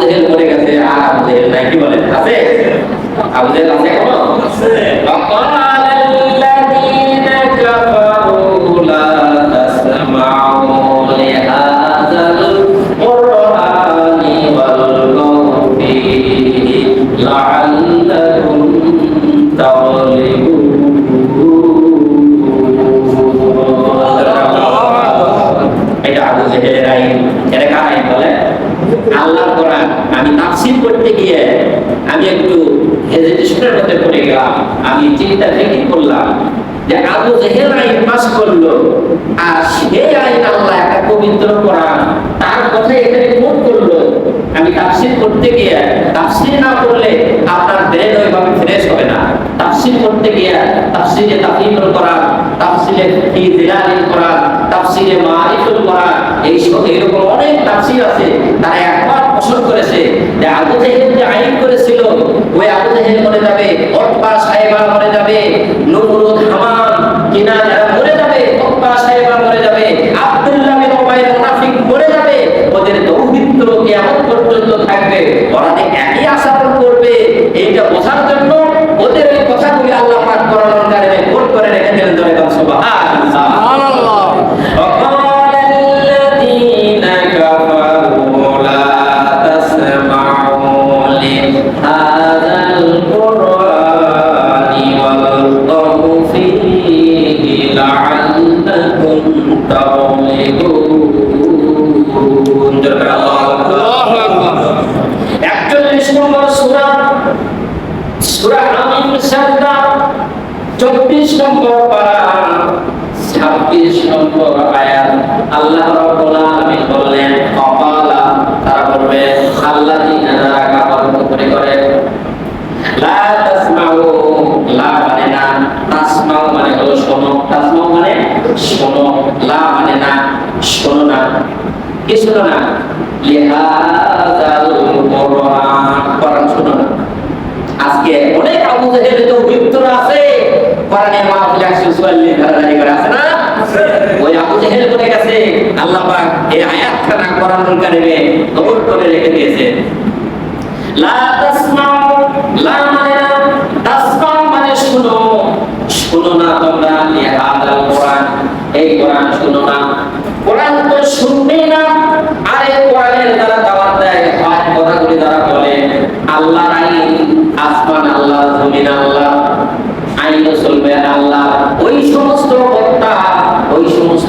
জেহেল মরে গেছে আর আবু জেহেল নাই কি বলেন? আছে? আবু জেহেল আছে। এখনও হেজিটেশনের মধ্যে পড়ে গেলাম। আমি চিন্তা থেকে করলাম যে আবু জেহেল আইন পাস করল, আর সেই আইন আল্লাহ একটা পবিত্র কোরআন। তার কথা এখানে কোট করল। আমি তাফসীর করতে গিয়ে, তাফসীর না করলে আপনার ব্রেন ওইভাবে ফ্রেশ হবে না। তাফসীর করতে গিয়ে, তাফসীরে তাফসীরুল কোরআন ফি জিলালিল কোরআন, তাফসীরে মারিফুল কোরআন এই সব এরকম অনেক তাফসীর আছে। তারা একবার পছন্দ করেছে। যে আবু জাহেল যে আইন করেছিল, ওই আবু জাহেল মরে যাবে ওটবা সাহেবা মরে যাবে নমরুদ হামান কিনা যারা মরে যাবে ওটবা সাহেবা মরে যাবে, আব্দুল্লাহ বিন উবাই মুনাফিক মরে যাবে, ওদের দৌহিত্র কিয়ামত পর্যন্ত থাকবে। ওরা যে একই আচরণ করবে, এইটা বোঝার জন্য ওদের এই কথাগুলি আল্লাহ পাক কোরআন কারিমে কোট করে রেখেছিলেন জোরে কাম চব্বিশ নম্বর পারা ছাব্বিশ নম্বর আল্লাহ রাব্বুল আলামিন কপালা তারা বলবে আল্লাযিনা না লিহাযাল কোরআন। কোরআন শোনো না। আজকে অনেক আবু জেহেল তো ভিতর আছে। কোরআনের মাহফিল 144 ধারা জারি করে আছে না? ওই আবু জেহেল বলে গেছে, আল্লাহ পাক এই আয়াতখানা কোরআনুল কারিমে কবর করে রেখে দিয়েছে। লা তাসমাউ, লা মানে মানে শুনো। না তোমরা এই কোরআন শুনো না।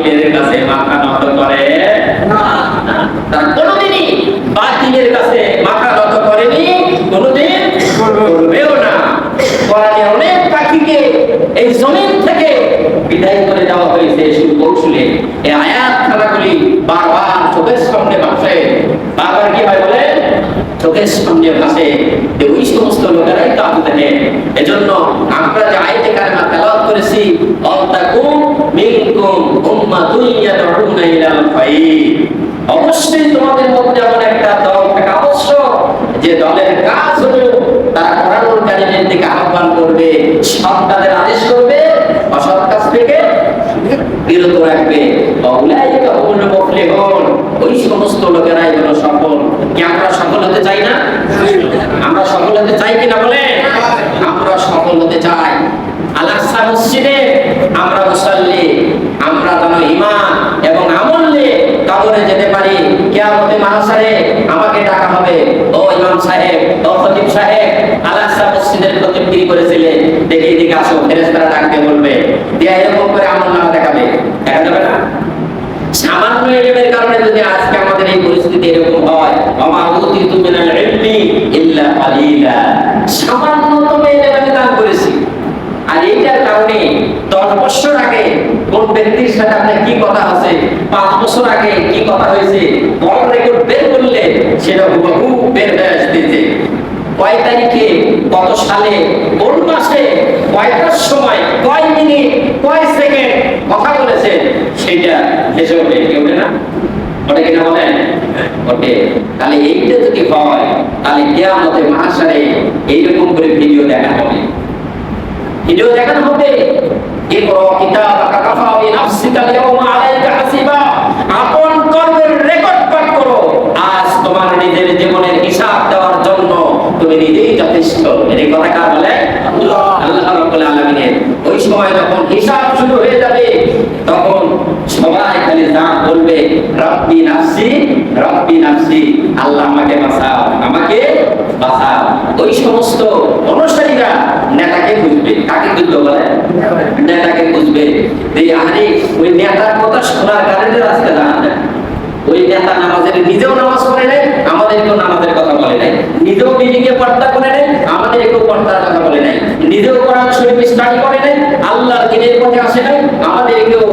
বাতিলের কাছে মাথা নত করে। না। কোনোদিনই বাতিলের কাছে মাথা নত করেনি কোনোদিন করবেও না কোরআনে অনেক পাখিকে এই জমিন থেকে বিদায় করে দেওয়া হয়েছে সুকৌশলে এই আয়াত খানাগুলি বারবার চোখের সামনে ভাসে বারবার কি হয় বলে চোখের সামনে ভাসে যে ওই সমস্ত লোকেরাই তো আবু দেখে এজন্য আমরা যে আয়াতে কারিমা তেলাওয়াত করেছি অত্তাকুম মিনকুম উম্মাতুন ইয়াদউনা ইলাল খায়র অবশ্যই তোমাদের মধ্যে এমন একটা দল থাকা আবশ্যক। যে দলের কাজ হলো তারা কারিমের দিকে আহ্বান করবে কাজের আদেশ করবে, অসৎ কাজ থেকে বিরত রাখবে। ওই সমস্ত লোকেরাই হলো সফল। কি আমরা সফল হতে চাই না? আমরা সফল হতে চাই কিনা বলে আমরা সফল হতে চাই। আল-আকসা মসজিদে আমরা মুসাল্লি, আমরা যেন নিয়ে কবরে যেতে পারি। কিয়ামতে মাহশারে আমাকে ডাকা হবে। ও ইমাম সাহেব, ও খতিব সাহেব আল-আকসা মসজিদের খতিবগিরি করেছিলেন। দেখে এদিকে আসো ফেরেশতারা ডাকতে বলবে, দিয়া এরকম করে আমল নামা দেখাবে। দেখা যাবে না? সামান্য ইলমের কারণে যদি আজকে আমাদের এই পরিস্থিতি এরকম হয় উতিতু মিনাল ইলমি ইল্লা কালিলা। সামান্যতম আর এইটার কারণে দশ বছর আগে কোন ব্যক্তির সাথে আপনার কি কথা আছে? পাঁচ বছর আগে কি কথা হয়েছে? কল রেকর্ড বের করলে সেটা হুবহু বের হয়ে আসতেছে। কয় তারিখে, কত সালে, কোন মাসে, কয়টার সময়, কয় মিনিট, কয় সেকেন্ড কথা বলেছে? সেটা হিসেবে কেউ না? ওটা কিনা বলেন ওকে তাহলে এইটা যদি হয়, তাহলে কেয়ামতে মহাসারে এইরকম করে ভিডিও দেখা হবে। ভিডিও দেখানো হবে ইকরা কিতাবাকা কাফা বিনাফসিকা আল-ইয়াওমা আলাইকা হাসিবা আপন কর্মের রেকর্ড পাঠ করো আজ তোমার নিজের জীবনের হিসাব দেওয়ার জন্য তুমি নিজেই যথেষ্ট এই কথা কার বলে আল্লাহ আল্লাহ রাব্বুল আলামিনের ওই সময় যখন হিসাব শুরু হয়ে যাবে তখন সবাই খালি দাঁত বলবে রব্বি নাফসি রব্বি নাফসি আল্লাহ আমাকে বাঁচাও আমাকে বাঁচাও ওই সমস্ত অনুসারীরা খুঁজবে কাকে খুঁজবে বলে? নেতাকে খুঁজবে আরে ওই নেতার কথা শোনার কারণে রাস্তা জানা ওই নেতা নামাজের নিজেও নামাজ পড়ে নেয় আমাদেরকেও বলে নিজেও বিবিকে পর্দা করে নেয় আমাদেরকেও পর্দার কথা বলে নাই। নিজেও কোরআন শরীফ স্টাডি করে নেয়, আল্লাহর দিনের পথে আসে নাই, আমাদেরকেও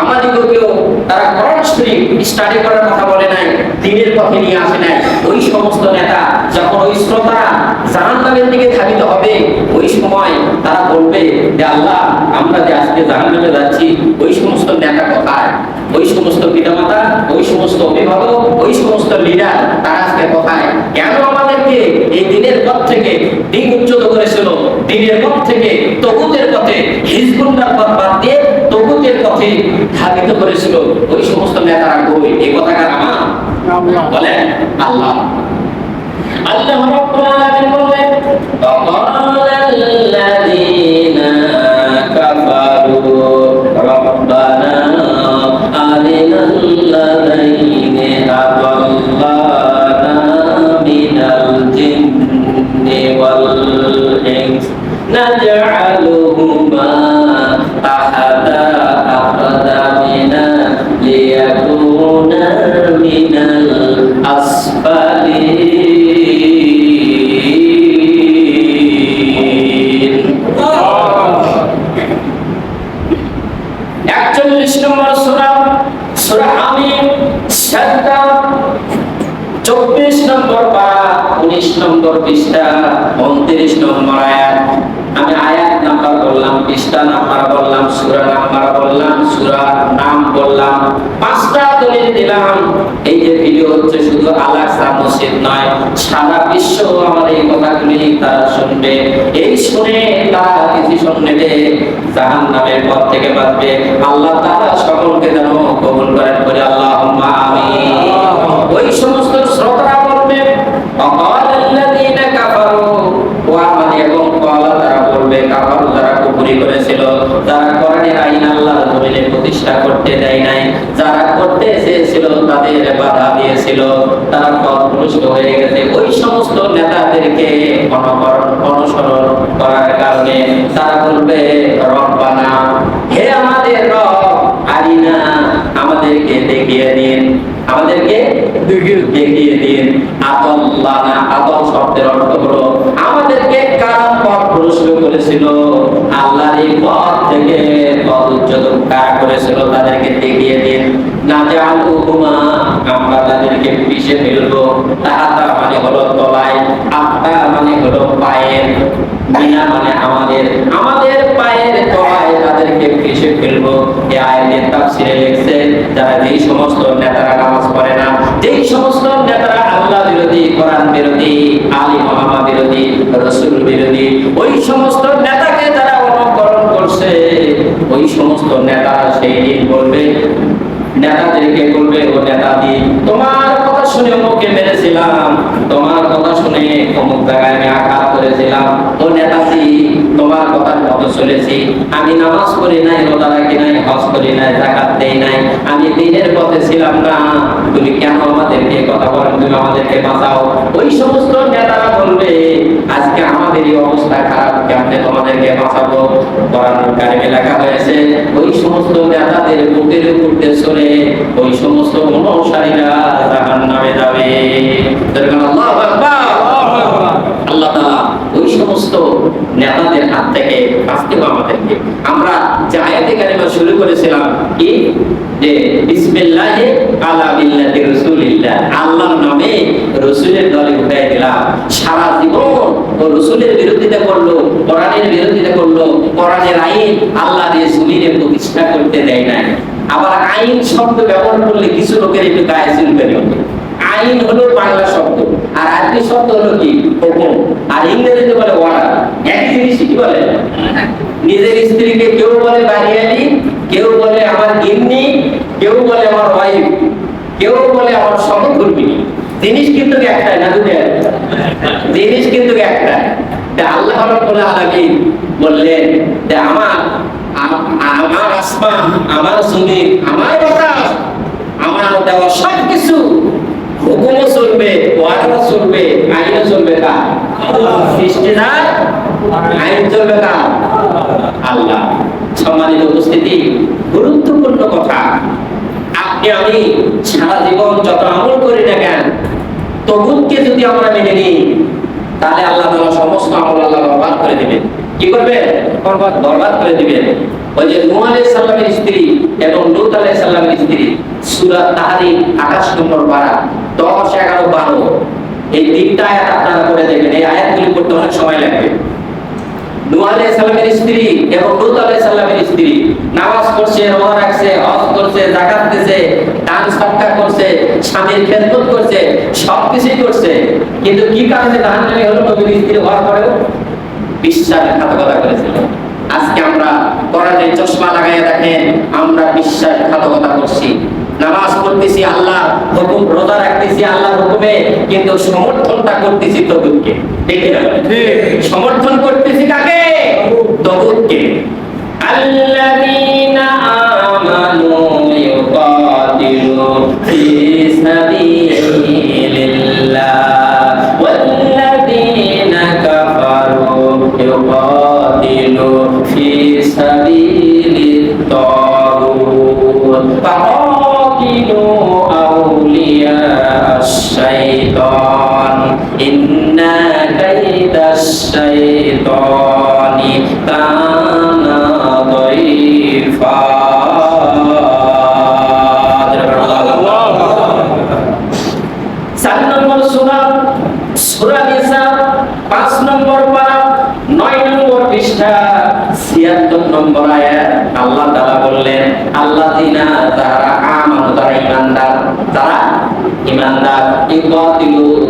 আমাদেরকেও তারা কোরআন শরীফ স্টাডি করার কথা বলে নাই, দিনের পথে নিয়ে আসে নাই। ওই সমস্ত নেতা যখন ওই শ্রোতারা জাহান্নামের দিকে ধাবিত হবে, ওই সময় তারা বলবে যে আল্লাহ, আমরা যে আজকে জাহান্নামে যাচ্ছি, ওই সমস্ত নেতা কোথায়? ওই সমস্ত পিতামাতা, ওই সমস্ত অভিভাবক, ওই সমস্ত লিডার এই দিনের পথ থেকে দিন উচ্চত করেছিল। দিনের পথ থেকে তবুতের পথে হিজবুল্লার পথ বাদ দিয়ে তবুতের পথে ধাবিত করেছিল। ওই সমস্ত নেতারা কই? এই কথাকার আমার? বলেন, আল্লাহ। আল্লাহ রব্বুল আলামিন বললেন একচল্লিশ নম্বর সুরা সুরা আমিন সাতটা চব্বিশ নম্বর বা উনিশ নম্বর পৃষ্ঠা, উনত্রিশ নম্বর আয়াত। আমি আয়াত নাম্বার বললাম, পৃষ্ঠা নাম্বার বললাম, সুরা নাম্বার বললাম, সুরা নাম বললাম। পাঁচটা দলিল দিলাম। এই যে ভিডিও হচ্ছে শুধু আলাক্সা মসজিদ নয়, সারা বিশ্ব আমার এই কথাগুলি তারা শুনবে। এই শুনে তারা কিছু শুনবে জাহান নামের পথ থেকে বাঁচবে। আল্লাহ তারা সকলকে যেন কবুল করেন বলে আল্লাহ আমিন ওই সমস্ত শ্রোতারা বলবে অকাল আল্লাযীনা কাফারু ওয়া মানে এবং কলা তারা বলবে কাফার যারা কুফরি করেছিল যারা কোরআনের আইন আল্লাহর প্রতিষ্ঠা করতে দেয় নাই। যারা করতে চেয়েছিল, তাদের বাধা দিয়েছিল। তারা পথভ্রষ্ট হয়ে গেছে। ওই সমস্ত নেতাদেরকে অনুসরণ করার কারণে তারা বলবে, রব্বানা, হে আমাদের রব, আরিনা, আমাদেরকে দেখিয়ে দিন। আমাদেরকে দেখিয়ে দিন। আদল্লানা আদল শব্দের অর্থ হলো, আমাদেরকে কারণ পথ প্রশ্ন করেছিল। আল্লাহর এই পথ থেকে উচ্চত কারা করেছিল, তাদেরকে দেখিয়ে দিন, না জালুহুমা আমরা তাদেরকে পিষে ফেলব। তাহাতা মানে হলো তলায়, আত্মা মানে হলো পায়ের বিনা মানে আমাদের। আমাদের পায়ের তলায় তাদেরকে পিষে ফেলব। এই আয়াতের তাফসিরে লিখছে, যারা যেই সমস্ত নেতারা নামাজ পড়ে না, যেই সমস্ত নেতারা আল্লাহ বিরোধী, কোরআন বিরোধী, আলী মোহাম্মদ বিরোধী, রসুল বিরোধী, ওই সমস্ত নেতাকে নেতারা সেই দিন বলবে? নেতাদেরকে বলবে ও নেতা দিন তোমার শুনে অমুককে মেরেছিলাম। তোমার কথা শুনে অমুক জায়গায় আমি আঘাত করেছিলাম। ও নেতাজি, তোমার কথার মতো চলেছি আমি নামাজ পড়ি নাই, রোজা রাখি নাই, হজ করি নাই জাকাত দেই নাই। আমি দিনের পথে ছিলাম না। তুমি কেন আমাদেরকে কথা বলেন তুমি আমাদেরকে বাঁচাও। ওই সমস্ত নেতারা বলবে, আজকে আমাদের এই অবস্থা খারাপ, কেমনে তোমাদেরকে বাঁচাবো? কোরআন লেখা হয়েছে, ওই সমস্ত নেতাদের বুকের উপর চলে, ওই সমস্ত অনুসারীরা জাহান নামে যাবে। আল্লাহ ওই সমস্ত নেতাদের হাত থেকে বাঁচতে আমাদেরকে। আমরা আয়াত আয়াতে শুরু করেছিলাম কি? যে বিসমিল্লাহি আলা মিল্লাতি রাসূলিল্লাহ। আল্লাহর নামে রাসূলের দলে উঠাই দিলাম। সারা জীবন ও রাসূলের বিরোধিতা করল, কোরআনের বিরোধিতা করল, কোরআনের আইন আল্লাহ জমিনে প্রতিষ্ঠা করতে দেয় না আবার আইন শব্দ ব্যবহার করলে কিছু লোকের একটু গায়ে চুলকানি হবে আইন হলো বাংলা শব্দ। আর আরবি শব্দ হলো কি? হুকুম আর ইংরেজিতে বলে অর্ডার একই জিনিস কি বলে? নিজের স্ত্রীকে কেউ বলে বাড়িয়ালি কেউ বলে আমার গিন্নি, কেউ বলে আমার ওয়াইফ কেউ বলে আমার সহকর্মী জিনিস কিন্তু একটাই না দুটো? জিনিস কিন্তু একটাই আল্লাহ রাব্বুল আলামিন বললেন যে আমার আমার আসমান আমার জমিন আমার বাতাস, আমার দেওয়া সব কিছু হুকুমও চলবে ওয়াদাও চলবে, আইনও চলবে কার সৃষ্টিদার আইন চলবে কার আল্লাহ সম্মানিত উপস্থিতি, গুরুত্বপূর্ণ কথা। আপনি আমি সারা জীবন যত আমল করি না কেন, তবুকে যদি আমরা মেনে নিই, তাহলে আল্লাহ তাআলা সমস্ত আমল আল্লাহ বরবাদ করে দিবেন। কি করবেন? বরবাদ বরবাদ করে দিবেন। ওই যে নূহ আলাইহিস সালামের স্ত্রী এবং লূত আলাইহিস সালামের স্ত্রী, সূরা তাহরিম 28 নম্বর পারা 10 11 12 এই তিনটা আয়াত আপনারা করে দেখবেন, এই আয়াতগুলি পড়তে অনেক সময় লাগবে। নূহ আলাইহিস সালামের স্ত্রী এবং লূত আলাইহিস সালামের স্ত্রী, নামাজ পড়ছে, রোজা রাখছে, হজ করছে, যাকাত দিছে, দান সদকা করছে, স্বামীর খেদমত করছে, সবকিছুই করছে। কিন্তু কি কারণে জাহান্নামী হলো নবীর স্ত্রী হওয়ার পরেও বিশ্বাসঘাতকতা করেছিল। আজকে আমরা কোরআনের চশমা লাগাইয়া দেখেন আমরা বিশ্বাসঘাতকতা করছি। নামাজ পড়তেছি আল্লাহ হুকুম রোজা রাখতেছি আল্লাহ হুকুমে কিন্তু সমর্থনটা করতেছি তবুককে দেখে না সমর্থন করতেছি الشيطان كان ضعيفا চার নম্বর সূরা সূরা নিসা পাঁচ নম্বর পারা নয় নম্বর পৃষ্ঠা ছিয়াত্তর নম্বর আয়াত আল্লাহ তাআলা বললেন আল্লাহ দিনা তারা আমানু তারা ইমানদার তারা ইমানদার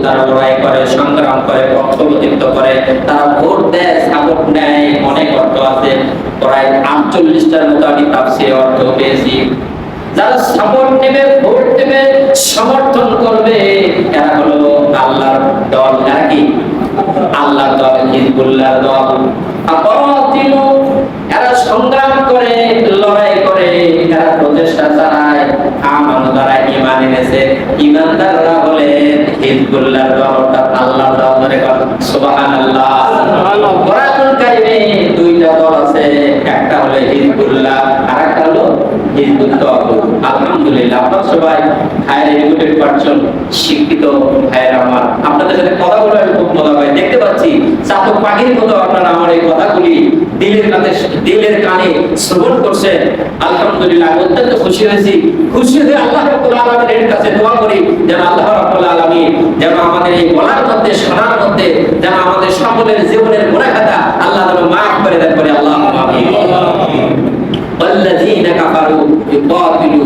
তারা লড়াই করে, সংগ্রাম করে পক্ষপাতিত্ব করে, তারা ভোট দেয়, সাপোর্ট নেয়, অনেক অর্থ আছে। প্রায় আটচল্লিশটার মতো আমি অর্থ পেয়েছি। যারা সাপোর্ট নেবে, ভোট দেবে, সমর্থন করবে, এরা হলো আল্লাহর দল। এরা কি? আল্লাহর দল, হিজবুল্লাহর দল। আপাতিলু, এরা সংগ্রাম করে, লড়াই করে, এরা প্রচেষ্টা চালায় আমার দ্বারা ইমান এনেছে ইমানদাররা হলেন হিজবুল্লাহর দল অর্থাৎ আল্লাহর দল ধরে সুবহানাল্লাহ। কোরআনুল কারিমে দুইটা দল আছে একটা হলো হিজবুল্লাহ আর একটা হলো হিজবুত তাওয়াক্কুল। আলহামদুলিল্লাহ আপনারা সবাই হায়ার এডুকেটেড পারসন শিক্ষিত আমার। আপনাদের সাথে কথা বলে আমি খুব মজা পাই। দেখতে পাচ্ছি চাতক পাখির মতো আপনারা আমার এই কথাগুলি দিলের কানে দিলের কানে শ্রবণ করছেন। আলহামদুলিল্লাহ অত্যন্ত খুশি হয়েছি। খুশি হয়ে আল্লাহ রাব্বুল আলামিনের কাছে দোয়া করি যেন আল্লাহ রাব্বুল আলামিন যেন আমাদের এই বলার মধ্যে শোনার মধ্যে যেন আমাদের সকলের জীবনের গুনাহখাতা আল্লাহ যেন মাফ করে দেন করে আল্লাহ আমিন والذين كفروا يقاتلوا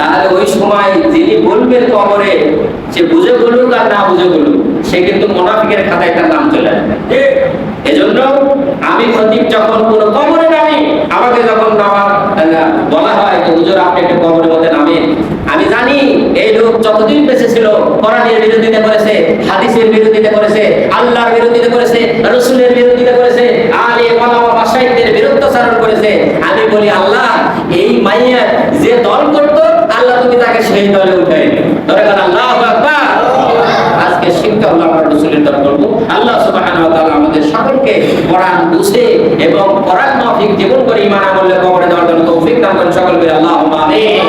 তাহলে ওই সময় যিনি বলবেন কবরে সে বুঝে বলুক আর না বুঝে বলুক সে কিন্তু মোনাফিকের খাতায় তার নাম চলে আসবে। এজন্য আমি খতিব যখন কোনো কবরে নামি আমাকে যখন নামা বলা হয় যে হুজুর আপনি একটু কবরের মধ্যে নামেন। আমি জানি এই লোক যতদিন বেঁচে ছিল কোরআনের বিরোধিতা করেছে হাদিসের বিরোধিতা করেছে আল্লাহর বিরোধিতা করেছে রসুলের বিরোধিতা করেছে আলে মালামা অসাহিত্যের বিরুদ্ধাচারণ করেছে। আমি বলি আল্লাহ এই মাইয়া যে দল করতো তুমি তাকে সেই দলে উঠাই ধরে গেল আল্লাহ আজকে শিক্ষা হলো আমরা রসুলের দল করব আল্লাহ সুবাহ আমাদের সকলকে কোরআন বুঝে এবং কোরআন মাফিক জীবন করে ইমান আমলে কবরে দেওয়ার জন্য তৌফিক দান করেন সকলকে। আল্লাহ আমিন।